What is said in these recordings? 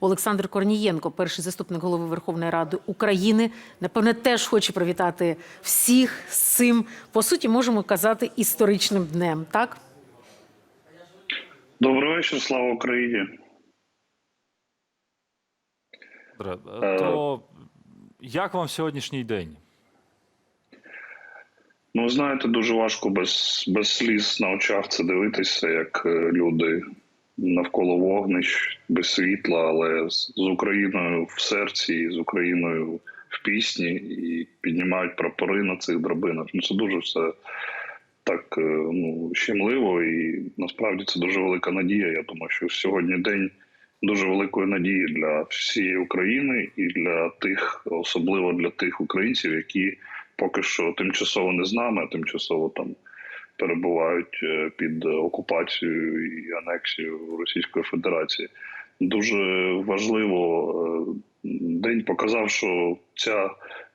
Олександр Корнієнко, перший заступник голови Верховної Ради України, напевне, теж хоче привітати всіх з цим. По суті, можемо казати історичним днем. Так Добрий вечір, слава Україні. Добре, Е, то як вам сьогоднішній день? Ну, знаєте, дуже важко без, без сліз на очах це дивитися, як е, люди навколо вогнищ, без світла, але з Україною в серці, з Україною в пісні і піднімають прапори на цих драбинах. Ну, це дуже все так е, ну, щемливо, і насправді це дуже велика надія. Я думаю, що сьогодні день дуже великої надії для всієї України і для тих, особливо для тих українців, які поки що тимчасово не з нами, а тимчасово там перебувають е, під окупацією і анексією Російської Федерації. Дуже важливо е, день показав, що ця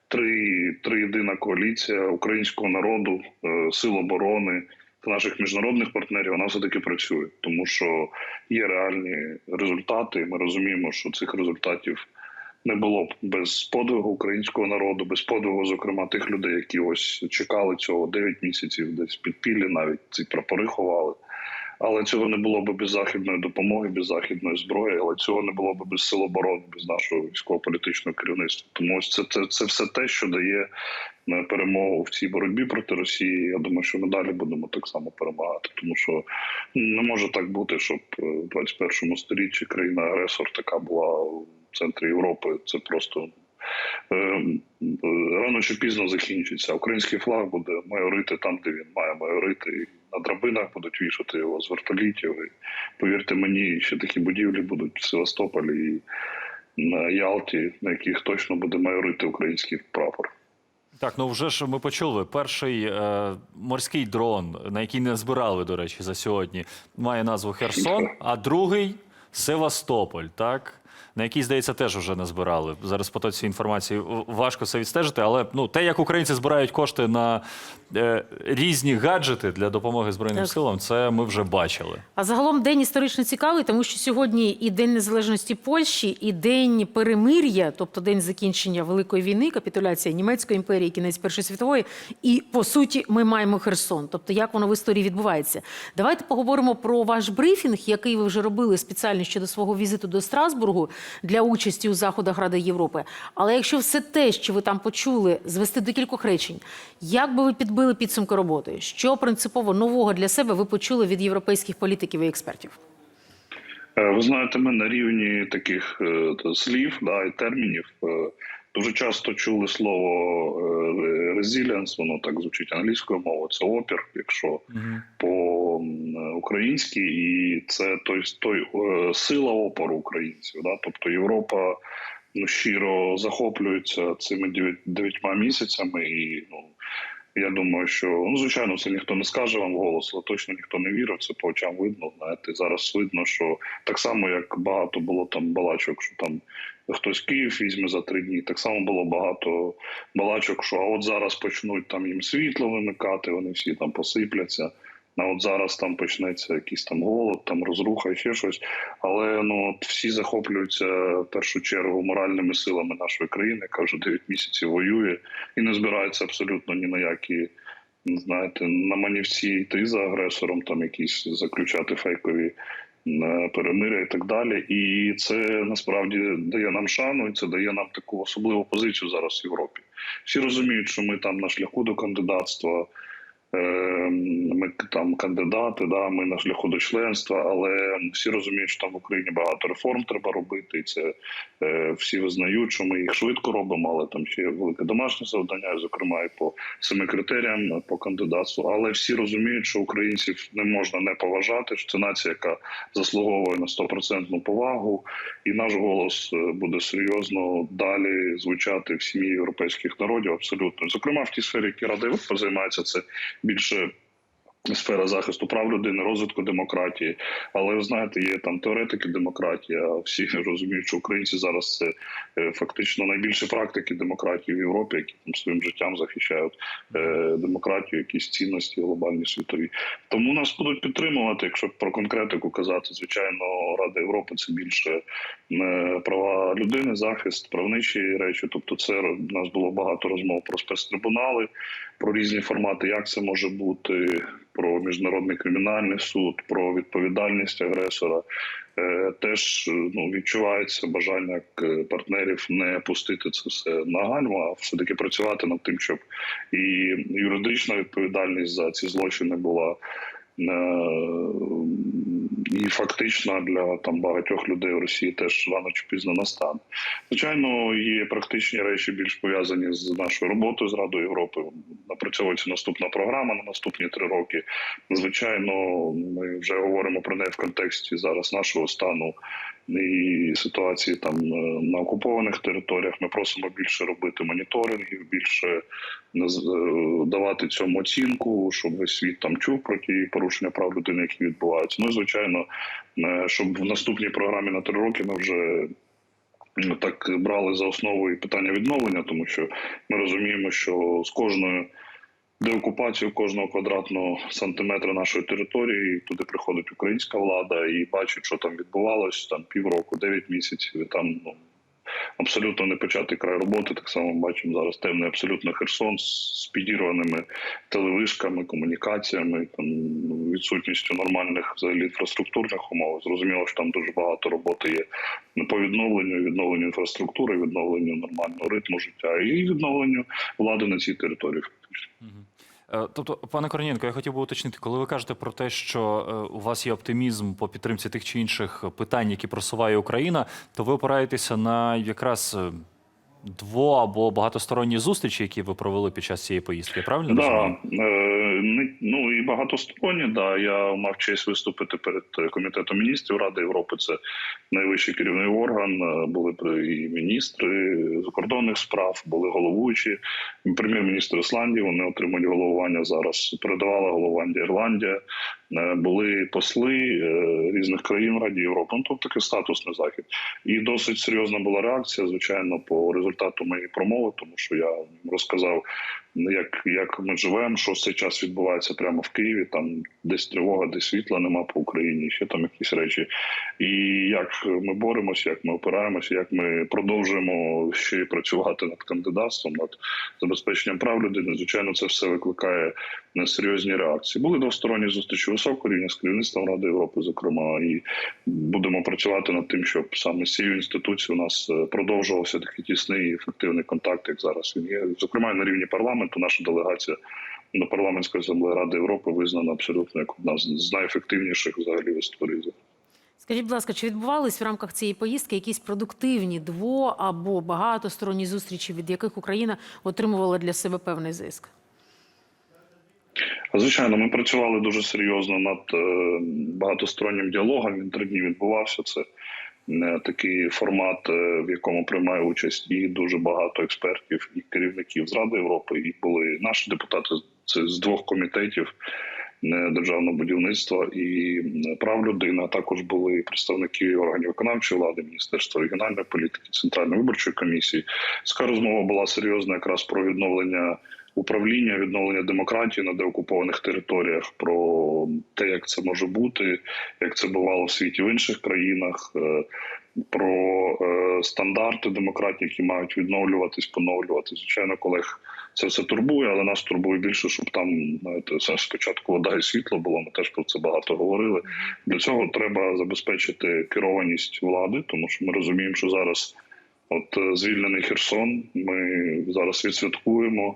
три, триєдина коаліція українського народу, е, сил оборони та наших міжнародних партнерів вона все таки працює, тому що є реальні результати. Ми розуміємо, що цих результатів не було б без подвигу українського народу, без подвигу, зокрема, тих людей, які ось чекали цього 9 місяців, десь підпіллі навіть ці прапори ховали. Але цього не було б без західної допомоги, без західної зброї, але цього не було б без сил оборони, без нашого військово-політичного керівництва. Тому ось це, це, це все те, що дає е, перемогу в цій боротьбі проти Росії. Я думаю, що ми далі будемо так само перемагати, тому що не може так бути, щоб е, в 21 сторіччі країна-агресор така була центрі Європи. Це просто е, е, рано чи пізно закінчиться. Український флаг буде майорити там, де він має майорити. І На драбинах будуть вішати його з вертолітів. І, повірте мені, ще такі будівлі будуть в Севастополі і на Ялті, на яких точно буде майорити український прапор. Так, ну вже ж ми почули. Перший е, морський дрон, на який не збирали, до речі, за сьогодні, має назву Херсон, а другий Севастополь, так? На який, здається, теж вже не збирали. Зараз по цій інформації важко це відстежити, але ну, те, як українці збирають кошти на е, різні гаджети для допомоги Збройним Так. силам, це ми вже бачили. а загалом день історично цікавий, тому що сьогодні і День Незалежності Польщі, і День перемир'я, тобто день закінчення Великої війни, капітуляція Німецької імперії, кінець Першої світової. І по суті, ми маємо Херсон. Тобто, як воно в історії відбувається. Давайте поговоримо про ваш брифінг, який ви вже робили спеціально щодо свого візиту до Страсбургу для участі у заходах Ради Європи. Але якщо все те, що ви там почули, звести до кількох речень, як би ви підбили підсумки роботи? Що принципово нового для себе ви почули від європейських політиків і експертів? Е, Ви знаєте, ми на рівні таких е, слів да, і термінів е, дуже часто чули слово resilience, воно так звучить англійською мовою, це опір, якщо по м, українськи, і це той, той е, сила опору українців. Да? Тобто Європа ну, щиро захоплюється цими дев'ятьма місяцями і ну. Я думаю, що ну звичайно, це ніхто не скаже вам голос, але точно ніхто не вірив. Це по очам видно. Знаєте, зараз видно, що так само як багато було там балачок, що там хтось Київ візьме за три дні. Так само було багато балачок, що а от зараз почнуть там їм світло вимикати, вони всі там посипляться. А от зараз там почнеться якийсь там голод, там розруха і ще щось. Але ну от всі захоплюються в першу чергу моральними силами нашої країни, яка вже 9 місяців воює і не збирається абсолютно ні на які, знаєте, на манівці йти за агресором, там якісь заключати фейкові е, перемиря і так далі. І це насправді дає нам шану, і це дає нам таку особливу позицію зараз в Європі. Всі розуміють, що ми там на шляху до кандидатства. Е, Ми там кандидати, да, ми на шляху до членства, але всі розуміють, що там в Україні багато реформ треба робити, і це е, всі визнають, що ми їх швидко робимо, але там ще є велике домашнє завдання, зокрема і по семи критеріям е, по кандидатству. Але всі розуміють, що українців не можна не поважати. що Це нація, яка заслуговує на стопроцентну повагу, і наш голос е, буде серйозно далі звучати в сім'ї європейських народів. Абсолютно, зокрема в тій сфері, які Рада Європи займається, це більше сфера захисту прав людини, розвитку демократії. Але ви знаєте, є там теоретики демократії. А всі розуміють, що українці зараз це е, фактично найбільші практики демократії в Європі, які там своїм життям захищають е, демократію, якісь цінності глобальні світові. Тому нас будуть підтримувати. Якщо про конкретику казати, звичайно, Рада Європи це більше е, права людини, захист, правничі речі. Тобто, це у нас було багато розмов про спецтрибунали, про різні формати, як це може бути, про міжнародний кримінальний суд, про відповідальність агресора. Е, Теж ну, відчувається бажання е, партнерів не пустити це все на гальму, а все таки працювати над тим, щоб і юридична відповідальність за ці злочини була е, і фактично для там багатьох людей в Росії теж рано чи пізно настане. Звичайно, є практичні речі більш пов'язані з нашою роботою з Радою Європи. Напрацьовується наступна програма на наступні три роки. Звичайно, ми вже говоримо про неї в контексті зараз нашого стану і ситуації там е, на окупованих територіях. Ми просимо більше робити моніторингів, більше е, давати цьому оцінку, щоб весь світ там чув про ті порушення прав людини, які відбуваються. Ну і звичайно, е, щоб в наступній програмі на три роки ми вже так брали за основу і питання відновлення, тому що ми розуміємо, що з кожною деокупацією кожного квадратного сантиметра нашої території туди приходить українська влада і бачить, що там відбувалось там півроку, дев'ять місяців. І там ну абсолютно не початий край роботи. Так само бачимо зараз темний абсолютно Херсон з підірваними телевишками, комунікаціями, там ну, відсутністю нормальних взагалі інфраструктурних умов. Зрозуміло, що там дуже багато роботи є по відновленню, відновленню інфраструктури, відновленню нормального ритму життя і відновленню влади на цій території. Е, Тобто, пане Корнієнко, я хотів би уточнити, коли ви кажете про те, що е, у вас є оптимізм по підтримці тих чи інших питань, які просуває Україна, то ви опираєтеся на якраз е, дво або багатосторонні зустрічі, які ви провели під час цієї поїздки. Правильно Да, ну і багатосторонні. Да, я мав честь виступити перед е, комітетом міністрів Ради Європи. Це найвищий керівний орган. Е, Були і міністри закордонних справ, були головуючі. Прем'єр-міністр Ісландії. Вони отримують головування зараз. Передавала головування Ірландія. Е, Були посли е, різних країн Раді Європи. Ну, тобто такий статусний захід. І досить серйозна була реакція, звичайно, по результату моєї промови, тому що я розказав як, як ми живемо, що цей час відбувається прямо в Києві. Там десь тривога, десь світла нема по Україні, ще там якісь речі. І як ми боремося, як ми опираємося, як ми продовжуємо ще й працювати над кандидатством, над забезпеченням прав людини. Звичайно, це все викликає е, серйозні реакції. Були двосторонні зустрічі високого рівня з керівництвом Ради Європи, зокрема, і будемо працювати над тим, щоб саме з цією інституцією у нас е, продовжувався такий тісний і ефективний контакт, як зараз він є. Зокрема, на рівні парламенту наша делегація до парламентської асамблеї Ради Європи визнана абсолютно як одна з найефективніших взагалі в історії. Скажіть, будь ласка, чи відбувались в рамках цієї поїздки якісь продуктивні дво або багатосторонні зустрічі, від яких Україна отримувала для себе певний зиск? Звичайно, ми працювали дуже серйозно над е, багатостороннім діалогом. Він три дні відбувався. Це е, такий формат, е, в якому приймає участь і дуже багато експертів і керівників з Ради Європи. І були наші депутати з двох комітетів державного будівництва і е, прав людини. А також були представники органів виконавчої влади, міністерства регіональної політики, центральної виборчої комісії. Така розмова була серйозна якраз про відновлення управління, відновлення демократії на деокупованих територіях, про те, як це може бути, як це бувало в світі в інших країнах, е, про е, стандарти демократії, які мають відновлюватись, поновлюватись. Звичайно, колег це все турбує, але нас турбує більше, щоб там знаєте, спочатку вода і світло було. Ми теж про це багато говорили. Для цього треба забезпечити керованість влади, тому що ми розуміємо, що зараз. От е, звільнений Херсон, ми зараз відсвяткуємо,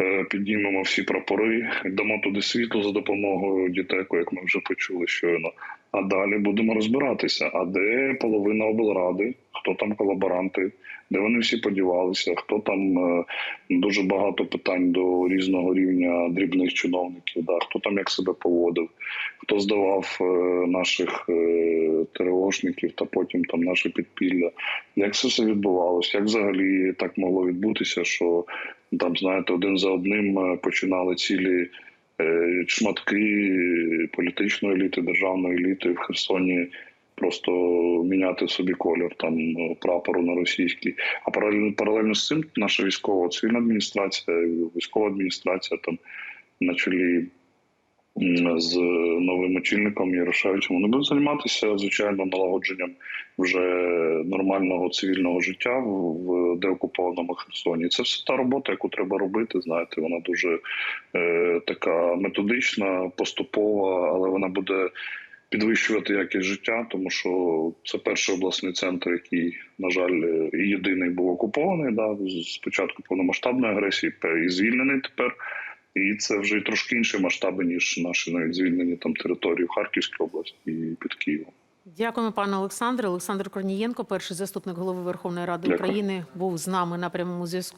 е, піднімемо всі прапори, дамо туди світло за допомогою дітеку, як ми вже почули щойно. А далі будемо розбиратися. А де половина облради, хто там колаборанти, де вони всі подівалися, хто там е, дуже багато питань до різного рівня дрібних чиновників, да, хто там як себе поводив, хто здавав е, наших е, ТРОшників та потім там наше підпілля. Як це все відбувалося? Як взагалі так могло відбутися, що там, знаєте, один за одним починали цілі шматки політичної еліти, державної еліти в Херсоні просто міняти собі колір там е, прапору на російський. А паралельно, паралельно з цим наша військова цивільна адміністрація, військова адміністрація там на чолі з новим очільником Ярошевичем. Вони будуть займатися звичайно налагодженням вже нормального цивільного життя в, деокупованому Херсоні. Це все та робота, яку треба робити. Знаєте, вона дуже е, така методична, поступова, але вона буде підвищувати якість життя, тому що це перший обласний центр, який, на жаль, і єдиний був окупований да, з початку повномасштабної агресії, і звільнений тепер. І це вже й трошки інші масштаби, ніж наші навіть звільнені там території в Харківській області і під Києвом. Дякуємо, пане Олександре. Олександр Корнієнко, перший заступник голови Верховної Ради Дякую. України, був з нами на прямому зв'язку.